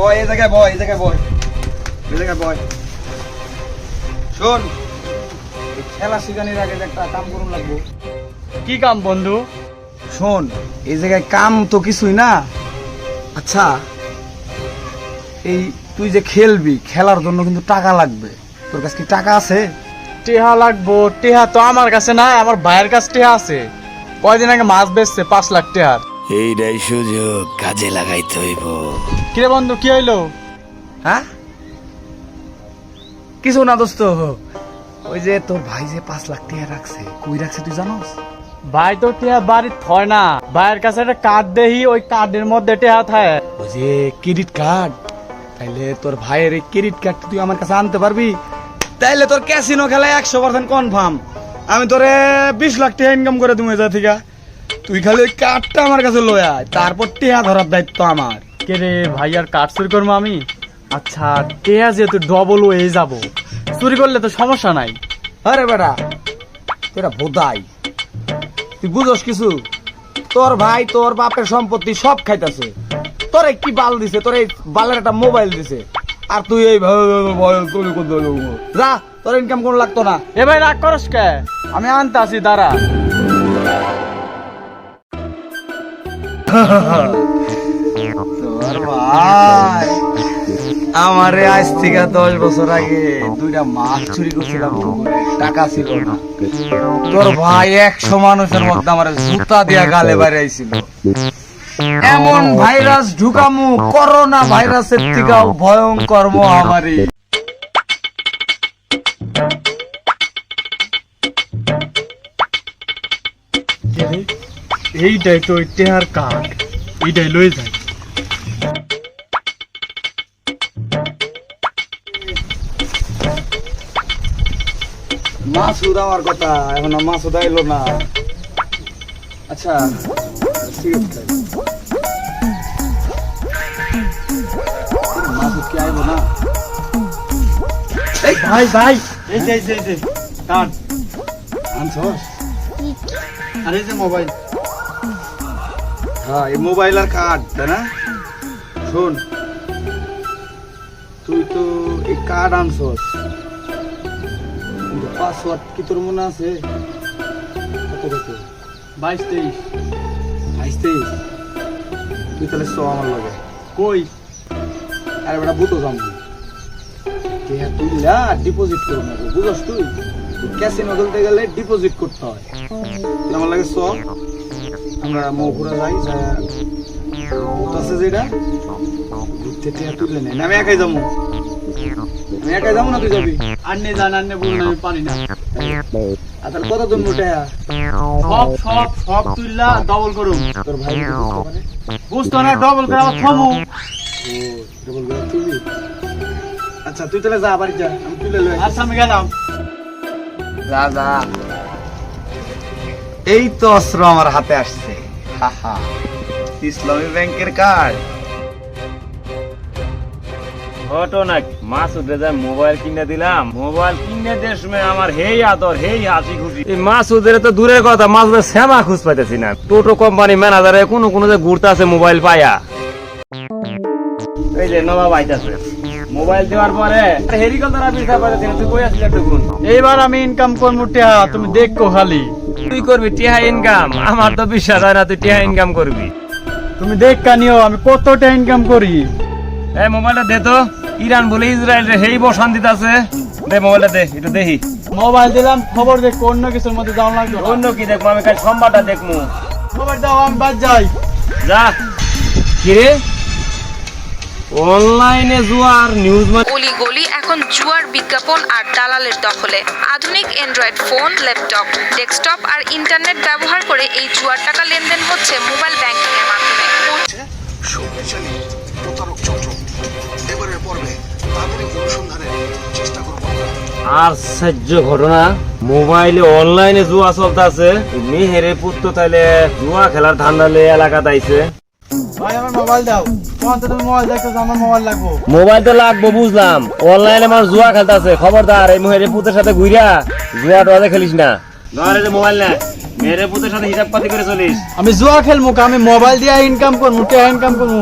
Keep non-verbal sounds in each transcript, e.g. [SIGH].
বয় এই জায়গায় বয় এই জায়গায় বয়। এই জায়গায় বয়। শোন খেলা শিখানির আগে একটা কাম করুন লাগবো। কি কাম বন্ধু? শোন এই জায়গায় কাম তো কিছুই না। আচ্ছা এই তুই যে খেলবি খেলার জন্য কিন্তু টাকা লাগবে। তোর কাছে কি টাকা আছে? টেহা লাগবো টেহা তো আমার কাছে নাই আমার ভাইয়ের কাছে টেহা আছে। কয়দিন আগে মাছ বেচছে পাঁচ লাখ টেহার। এইটাই সুযোগ কাজে লাগাইতে হইব। কিরে বন্ধু কি হইল? হ্যাঁ? কিছু না দোস্ত ওই যে তোর ভাই যে পাঁচ লাখ টাকা রাখছে কই রাখছে তুই জানোস? ভাই তো টেহা বাড়ি থয় না। ভাইয়ের কাছে একটা কার্ড দেহি ওই কার্ডের মধ্যে টেহা থাকে ওই যে ক্রেডিট কার্ড তাইলে তোর ভাইয়ের এই ক্রেডিট কার্ড তুই আমার কাছে আনতে পারবি? তাইলে তোর ক্যাসিনো খেলায় একশো পার্সেন্ট কনফার্ম আমি তোরে বিশ লাখ টাকা ইনকাম করে তুমি যা থেকে। তুই খালি ওই কার্ডটা আমার কাছে লয়ে আয় তারপর টেহা ধরার দায়িত্ব আমার। কে রে ভাই আর কাঠ চুরি করব আমি? আচ্ছা টেহা যেহেতু ডবল হয়ে যাব চুরি করলে তো সমস্যা নাই। আরে বেটা তোরা বোধাই। তুই বুঝোস কিছু? তোর ভাই তোর বাপের সম্পত্তি সব খাইতেছে। তোরে কি বাল দিছে? তোর এই বালের একটা মোবাইল দিছে। আর তুই এই চুরি করতে যা তোর ইনকাম কোন লাগতো না। এ ভাই রাগ করস কে? আমি আনতে আসি দাঁড়া। তোর ভাই আমারে আজ থেকে দশ বছর আগে দুইটা মাছ চুরি করছিলাম টাকা ছিল না। তোর ভাই একশো মানুষের মধ্যে আমার জুতা দিয়া গালে বেড়াইছিল। এমন ভাইরাস ঢুকামু, করোনা ভাইরাসের থেকেও ভয়ঙ্কর মহামারী। এইটাই তো ওই টেহার কার্ড এইটাই লয়ে যায়। মাসুদ আমার কথা এখন মাসুদ আইলো না। আচ্ছা ঠিক আছে। মাসুদ কি না। এই ভাই ভাই এই যে এই যে আনছস? আর যে মোবাইল। হ্যাঁ এই মোবাইল আর কার্ড তাই না? শোন তুই তো এই কার্ড আনছস। পাসওয়ার্ড কি তোর মনে আছে? কত কত? বাইশ তেইশ। বাইশ তেইশ? তুই তাহলে চ আমার লগে। কই? আরে বেটা বুতো যাম টিয়া তুইলা ডিপোজিট করো না বুঝস তুই? ক্যাসিনো খেলতে গেলে ডিপোজিট করতে হয়। আমার লাগে চ আমরা মৌপুরা যাই আছে যেটা ঘুরতে টিয়া তুলে নেই আমি একাই যাব। আমি একাই যাব না তুই যাবি? আন্নে জান আন্নে বলুন আমি পারি না। আর কত জন মোটে সব সব সব তুইলা ডবল তোর ভাই বুঝতে না ডবল করে আবার থমু। ডবল করে তুলবি আচ্ছা তুই তাহলে যা বাড়ি যা। আমি তুলে লই আচ্ছা আমি গেলাম। যা যা। এই তো অস্ত্র আমার হাতে আসছে। [LAUGHS] ইসলামী ব্যাংকের কার্ড। মোবাইল কিনে দিলাম, মোবাইল কিনে দেওয়ার সময় আমার হেই আদর, হেই হাসি খুশি এই মাসুদের তো দূরের কথা, মাসুদের শ্যামা পাইতেছি না। টোটো কোম্পানি ম্যানেজারে কোনো কোনো যে ঘুরতে আছে মোবাইল পায়া। এই যে নবাব আইতাছে। মোবাইল দেওয়ার পরে পাইতেছি না, তুই কই আসলি এতক্ষণ এইবার আমি ইনকাম করব তুমি দেখো খালি। তুই করবি টিহা ইনকাম আমার তো বিশ্বাস হয় না তুই টিহা ইনকাম করবি। তুমি দেখ কানিও আমি কতটা ইনকাম করি? এই মোবাইলটা দে তো। ইরান বলে ইসরায়েল রে হেই বসান দিতাছে দে মোবাইলটা দে একটু দেখি। মোবাইল দিলাম খবর দেখ অন্য কিছুর মধ্যে যাওয়া লাগবে অন্য কি দেখব? আমি কাল সোমবারটা দেখব। খবর দাও আমি বাদ যাই। যা। কিরে অনলাইনে জুয়ার নিউজ মানে অলিগলি এখন জুয়ার বিজ্ঞাপন আর দালালের দখলে। আধুনিক অ্যান্ড্রয়েড ফোন ল্যাপটপ ডেস্কটপ আর ইন্টারনেট ব্যবহার করে এই জুয়ার টাকা লেনদেন হচ্ছে মোবাইল ব্যাংকিং এর মাধ্যমে। শক্তিশালী প্রতারক চক্র। এবারের পর্বে তাদের অনুসন্ধানের চেষ্টা করব আর সাহায্য ঘটনা মোবাইলে অনলাইনে জুয়া চলতেছে মেহেরে পুত্র তাইলে জুয়া খেলার ধান্দা লয়ে এলাকাতে আইছে। ভাই আমার মোবাইল দাও। মোবাইল দেখতেছো আমার মোবাইল লাগবো। মোবাইল তো লাগবো বুঝলাম। অনলাইনে মানুষ জুয়া খেলতেছে খবরদার এই মেহেরে পুতের সাথে ঘুরিয়া জুয়া টোয়া খেলিস না। ধরে মোবাইল না মেহেরে পুতের সাথে হিসাব পাতি করে চলিস। আমি জুয়া খেলব আমি মোবাইল দিয়ে ইনকাম করব টেহা ইনকাম করব?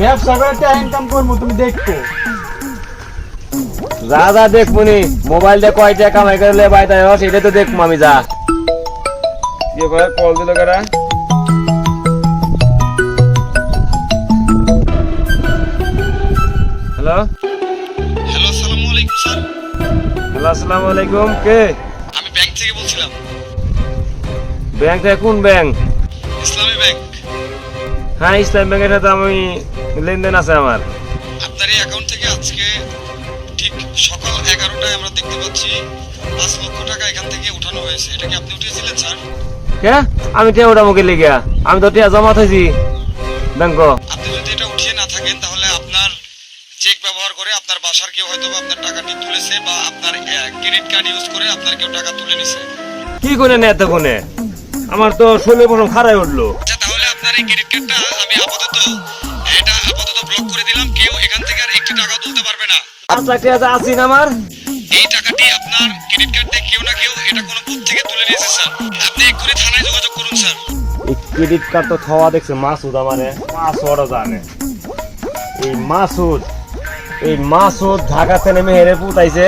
ব্যবসা করে টাকা ইনকাম করব তুমি দেখো যা যা দেখবনি মোবাইল দিয়ে কয় টাকা কামাই করলে বাইতে সেটা তো দেখব আমি যা। কল দিল কারা হ্যালো হ্যালো আসসালামু আলাইকুম স্যার। হ্যালো আসসালামু আলাইকুম। কে? আমি ব্যাংক থেকে বলছিলাম। ব্যাংক থেকে কোন ব্যাংক? ইসলামী ব্যাংক। হ্যাঁ ইসলাম ব্যাংকের সাথে আমি লেনদেন আছে আমার। আপনার এই অ্যাকাউন্ট থেকে আজকে ঠিক সকাল এগারোটায় আমরা দেখতে পাচ্ছি পাঁচ লক্ষ টাকা এখান থেকে উঠানো হয়েছে। এটা কি আপনি উঠিয়েছিলেন স্যার? কে? আমি ওটা মুখে লিখিয়া আমি তো টিয়া জমা থাইছি। ব্যাংক। আপনি যদি এটা উঠিয়ে না থাকেন তাহলে আপনার চেক ব্যবহার করে আপনার বাসার কেউ হয়তো আপনার টাকাটি তুলেছে বা আপনার ক্রেডিট কার্ড ইউজ করে আপনার কেউ টাকা তুলে নিছে। কি করে নেয় কোনে আমার তো শরীরে প্রথম খারাই উঠল। আচ্ছা তাহলে আপনার এই ক্রেডিট কার্ডটা আমি আপাতত এটা আপাতত ব্লক করে দিলাম কেউ এখান থেকে আর একটি টাকা তুলতে পারবে না। পাঁচ লাখ টাকা আছি আমার। এই টাকাটি আপনার ক্রেডিট কার্ডে কেউ না কেউ এটা কোনো বুথ থেকে তুলে নিয়েছে স্যার। আপনি এক্ষুনি থানায় যোগাযোগ করুন স্যার। এই ক্রেডিট কার্ড তো খাওয়া দেখছে মাসুদ আমারে। পাসওয়ার্ডও জানে। এই মাসুদ এই মাসুদ ঢাকাতে নেমে মেহেরে পুত আইছে।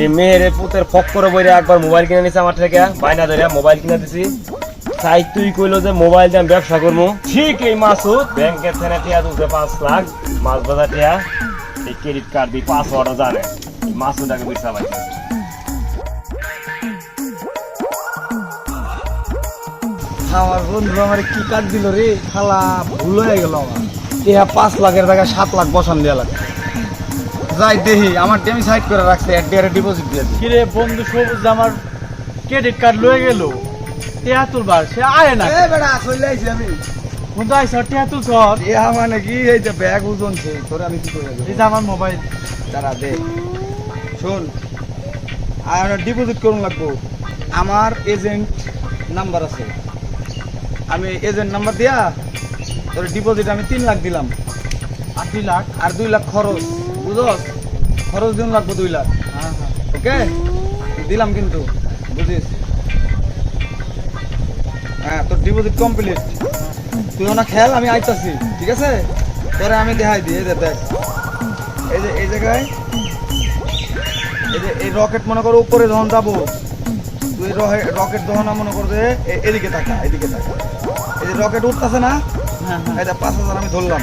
এই মেহেরে পুতের ফক করে বইরে একবার মোবাইল কিনে নিছে আমার থেকে, বাইনা ধরে মোবাইল কিনে দিছি। তাই তুই কইলো যে মোবাইল দিয়ে আমি ব্যবসা করব ঠিক এই মাসুদ, ব্যাংকের থেকে টিয়া তুলছে পাঁচ লাখ, মাছ বাজার টিয়া, এই ক্রেডিট কার্ড দিয়ে পাসওয়ার্ডও জানে। মাসুদ আগে বুঝতে পারছে। আমার বন্ধু আমার কি কাট দিল রে? খালা ভুল হয়ে গেল আমার। ইহা পাঁচ লাখের টাকা সাত লাখ বসান দেওয়া লাগে যাই দেহি আমার আমি সাইড করে রাখছে এক ডেয়ারে ডিপোজিট দিয়ে দিই। কিরে বন্ধু সবুজ আমার ক্রেডিট কার্ড লয়ে গেল। টিয়া তুলবার সে আয় না। এ বেটা চলে আইছি আমি। বন্ধু আইস টিয়া তুল সর ইহা মানে কি এই যে ব্যাগ ওজন ছে তোরে আমি কি করে দেবো? এই আমার মোবাইল তারা দে। শোন আর ডিপোজিট করুন লাগবো। আমার এজেন্ট নাম্বার আছে। আমি এজেন্ট নাম্বার দিয়া তোর ডিপোজিট আমি তিন লাখ দিলাম। আর দুই লাখ? আর দুই লাখ খরচ। বুঝস? খরচ দিন লাগবো দুই লাখ। ওকে? দিলাম কিন্তু বুঝিস? হ্যাঁ তোর ডিপোজিট কমপ্লিট তুই ওনা আমি আইতাছি ঠিক আছে? তোরে আমি দেখাই দিই এই যে দেখ। এই যে এই জায়গায় এই যে এই রকেট মনে করো উপরে যখন যাব তুই রকেট যখন মনে কর যে এদিকে তাকা এদিকে তাকা এই যে রকেট উঠতেছে না হ্যাঁ হ্যাঁ। দে পাঁচ হাজার আমি ধরলাম।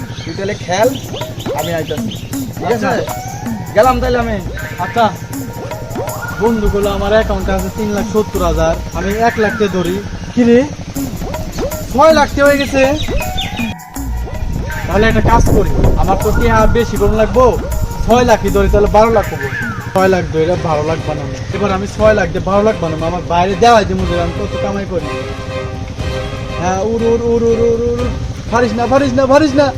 তাহলে খেল, আমি আইতাছি। ঠিক আছে? গেলাম তাহলে আমি। আচ্ছা। বন্ধুগুলো আমার অ্যাকাউন্টে আছে তিন লাখ সত্তর হাজার। আমি এক লাখ টাকা ধরি। কিরে ছয় লাখ টাকা হয়ে গেছে। তাহলে একটা কাজ করি। আমার তো কি আর বেশি করে লাগবো? ছয় লাখই ধরি, তাহলে বারো লাখ হব। ছয় লাখ ধরে বারো লাখ বানাবো। এবার আমি ছয় লাখ দিয়ে বারো লাখ বানাবো। আমার বাইরে দেওয়াই দিব আমি কত কামাই করি। হ্যাঁ উড় উড় উড় উড় উড়। ফারিস না ফারিস না ফারিস না!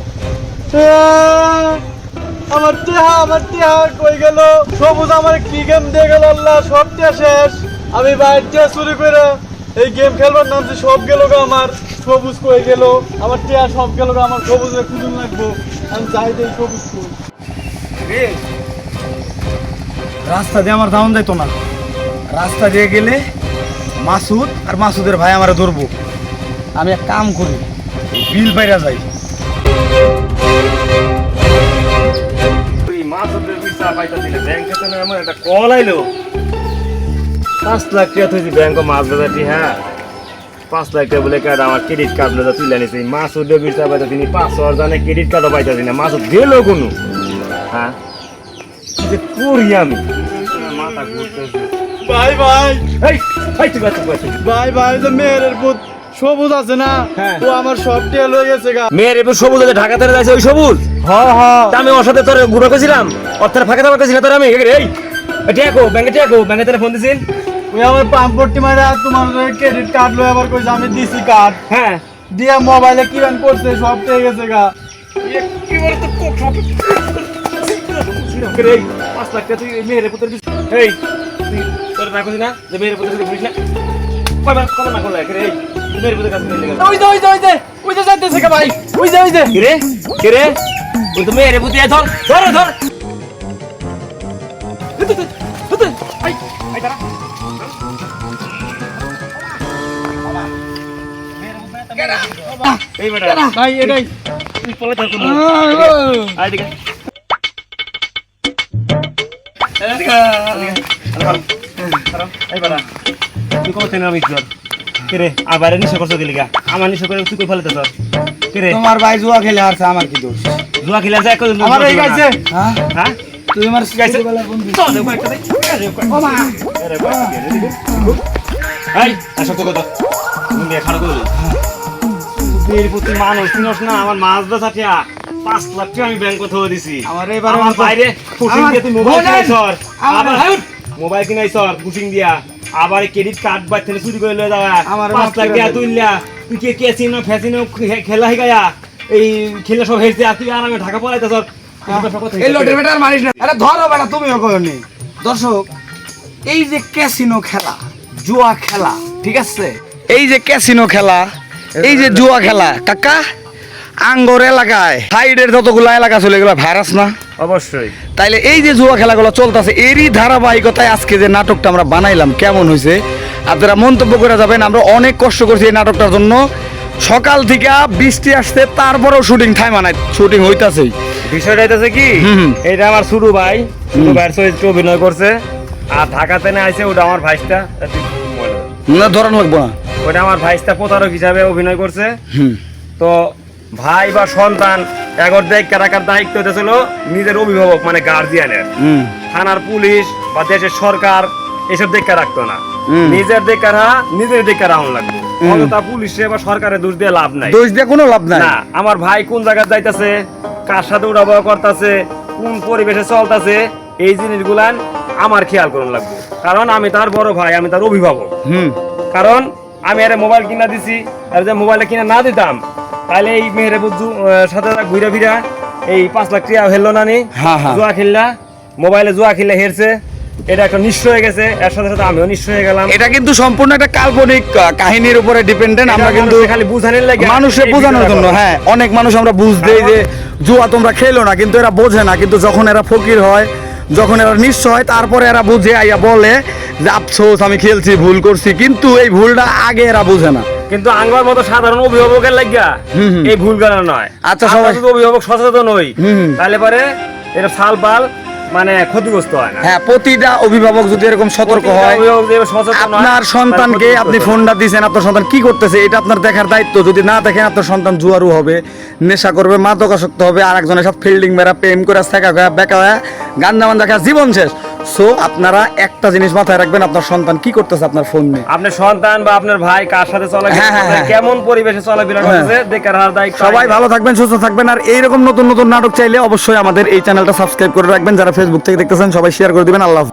আমার টেহা আমার টেহা কই গেল? সবুজ আমার কি গেম দিয়ে গেল আল্লাহ? সব শেষ। আমি বাইরে টেহা চুরি করে এই গেম খেলবার নাম যে সব গেল গো আমার। সবুজ কই গেল? আমার টেহা সব গেল গো, আমার সবুজের খুঁজুন লাগবো। আমি চাই দেই সবুজ কই। রাস্তা দিয়ে আমার যাওয়ান যাইতো না। রাস্তা দিয়ে গেলে মাসুদ আর মাসুদের ভাই আমার ধরবো। আমি এক কাম করি, বিল বাইরা যাই। মাসুদের বিচার না। ব্যাংকে তো আমার একটা কল আইলো। পাঁচ লাখ টাকা তুই ব্যাংক মাছ বাজারটি হ্যাঁ। পাঁচ লাখ টাকা বলে কার্ড আমার ক্রেডিট কার্ড লো তুলে নিছে। মাসুদের বিচার পাইতাছি নি পাঁচ হাজার জানে ক্রেডিট কার্ডও পাইতাছি না। মাসুদ দিল কোনো? হ্যাঁ? যে করি আমি। মাথা ঘুরতেছে। ভাই ভাই। এই এই তুই বাচ্চা ভাই ভাই যে মেয়ের পুত সবুজ আছে না? হ্যাঁ। ও আমার সব টেহা লয়ে গেছে গা। মেয়ের এবার সবুজ আছে ঢাকা থেকে যাইছে ওই সবুজ। হ্যাঁ হ্যাঁ তা আমি ওর সাথে তোর ঘুরে গেছিলাম ওর তারা ফাঁকা দাবা গেছিলাম তোর আমি। এই এই টিয়াকো ব্যাংকে টিয়াকো ব্যাংকে তারা ফোন দিছিস? ওই আমার পাম্পটি মারা তোমার ক্রেডিট কার্ড লয়ে আবার কইছে আমি দিছি কার্ড হ্যাঁ। দিয়া মোবাইলে কিরান করছে সব পেয়ে গেছে গা। একেবারে তো কোপ এই পাঁচ লাখ টাকা তুই মেয়ের পুত্র এই তোর না কইছিস না? যে মেয়ের পুত্র না? কয়বার কত না করলে এই। ওই যে ওই যে ওই যে ওই যে যাইতেছে কে ভাই। ওই যে ওই যে। কিরে? কিরে? তুই তো মেয়ের পুত্র ধর ধর ধর। এই বেটা ভাই এটাই। তুই পলে থাক কোনো আয় দিকে। এই বেটা তুই কত চেনে আমি তোর কিরে আবার নিশা করছ দিলি গা? আমার নিশা করে তুই কই ফেলে তোর কিরে? তোমার ভাই জুয়া খেলে হারছে আমার কি দোষ? জুয়া খেলে যায় কত আমার এই গাইছে। হ্যাঁ? হ্যাঁ? তুই আমার গাইছে? বন্ধু। চল দেখো একটা দে আরে বাবা আরে বাবা এই আসো তো। কত তুমি করে প্রতি মানুষ চিনস না আমার মাছ বেচা টিয়া পাঁচ লাখ টাকা আমি ব্যাংক ধরে দিছি। আমার এবারে আমার বাইরে আমার- দিয়ে তুই মোবাইল কিনাই সর আবার মোবাইল কিনাই সর কুশিং দিয়া। আবার ক্রেডিট কার্ড বাইর থেকে চুরি করে লয়ে যাওয়া। আমার পাঁচ লাখ টাকা। তুইলা তুই কে কেসিনো ফ্যাসিনো খেলা শিখাইয়া এই খেলে সব হেরছে তুই আরামে ঢাকা পড়াইতে সর এই লোটের বেটার মারিস না। আরে ধরো বেটা তুমিও কয়নি দর্শক এই যে ক্যাসিনো খেলা জুয়া খেলা ঠিক আছে? এই যে ক্যাসিনো খেলা এই যে জুয়া খেলা কাকা আঙ্গর এলাকায় সাইডের যতগুলো এলাকা চলে গেলো ভাইরাস না? অবশ্যই। তাইলে এই যে জুয়া খেলাগুলো চলতেছে এরই ধারাবাহিকতায় আজকে যে নাটকটা আমরা বানাইলাম কেমন হয়েছে? আপনারা মন্তব্য করে যাবেন আমরা অনেক কষ্ট করছি এই নাটকটার জন্য। সকাল থেকে বৃষ্টি আসছে তারপরেও শুটিং থাইমা নাই শুটিং হইতাছেই। বিষয়টা হইতেছে কি। এটা আমার শুরু ভাই শুরু ভাইয়ের চরিত্রে অভিনয় করছে আর ঢাকাতে না আইছে ওটা আমার ভাইসটা না ধরান লাগবো না। ওটা আমার ভাইসটা প্রতারক হিসাবে অভিনয় করছে। তো ভাই বা সন্তান দায়িত্ব রাখার দায়িত্ব হইতেছিল নিজের অভিভাবক মানে গার্জিয়ানের থানার পুলিশ বা দেশের সরকার এসব দেখা রাখতো না। নিজের নিজের দেখা রাখুন লাগবে। অযথা পুলিশে বা সরকারের দোষ দিয়ে লাভ নাই। দোষ দিয়ে কোনো লাভ নাই? না আমার ভাই কোন জায়গায় যাইতাছে কার সাথে উড়াবয়া করতেছে কোন পরিবেশে চলতেছে এই জিনিসগুলান আমার খেয়াল করুন লাগবে। কারণ আমি তার বড় ভাই আমি তার অভিভাবক। হুম। কারণ আমি আরে মোবাইল কিনা দিছি আর যে মোবাইলটা কিনা না দিতাম তাহলে এই মেহেরে বুঝু সাথে ঘুরে ফিরা। এই পাঁচ লাখ টাকা হেললো না নি হ্যাঁ, হ্যাঁ। জুয়া খেললা। মোবাইলে জুয়া খেললে হেরছে। এটা একটা নিশ্চয় হয়ে গেছে। এর সাথে সাথে আমিও নিশ্চয় হয়ে গেলাম। এটা কিন্তু সম্পূর্ণ একটা কাল্পনিক কাহিনীর উপরে ডিপেন্ডেন্ট আমরা কিন্তু খালি বুঝানোর লাগে। মানুষের বোঝানোর জন্য হ্যাঁ অনেক মানুষ আমরা বুঝ দেই যে জুয়া তোমরা খেলো না কিন্তু এরা বোঝে না। কিন্তু যখন এরা ফকির হয় যখন এরা নিঃস্ব হয় তারপরে এরা বুঝে আইয়া বলে যে আফসোস আমি খেলছি ভুল করছি। কিন্তু এই ভুলটা আগে এরা বোঝে না। কিন্তু আঙ্গার মতো সাধারণ অভিভাবকের লাগিয়া। এই ভুল করা নয়। আচ্ছা, সবাই- অভিভাবক সচেতন হই। তাহলে পরে এটা সাল পাল মানে ক্ষতিগ্রস্ত হয় না। হ্যাঁ প্রতিটা অভিভাবক যদি এরকম সতর্ক হয় আপনার সন্তানকে আপনি ফোনটা দিয়েছেন আপনার সন্তান কি করতেছে এটা আপনার দেখার দায়িত্ব। যদি না দেখেন আপনার সন্তান জুয়ারু হবে নেশা করবে মাদকাসক্ত হবে আর একজনের সাথে ফিল্ডিং মেরা প্রেম করে গয়া বেকা জীবন শেষ। সো আপনারা একটা জিনিস মাথায় রাখবেন আপনার সন্তান কি করতেছে আপনার ফোন নিয়ে আপনার সন্তান বা আপনার ভাই কার সাথে চলাফেরা হ্যাঁ, হ্যাঁ, হ্যাঁ। কেমন পরিবেশে চলাফেরা। করতেছে দেখার হার দায়িত্ব সবাই ভালো থাকবেন সুস্থ থাকবেন আর এইরকম নতুন নতুন নাটক চাইলে অবশ্যই আমাদের এই চ্যানেলটা সাবস্ক্রাইব করে রাখবেন যারা ফেসবুক থেকে দেখতেছেন সবাই শেয়ার করে দিবেন আল্লাহ।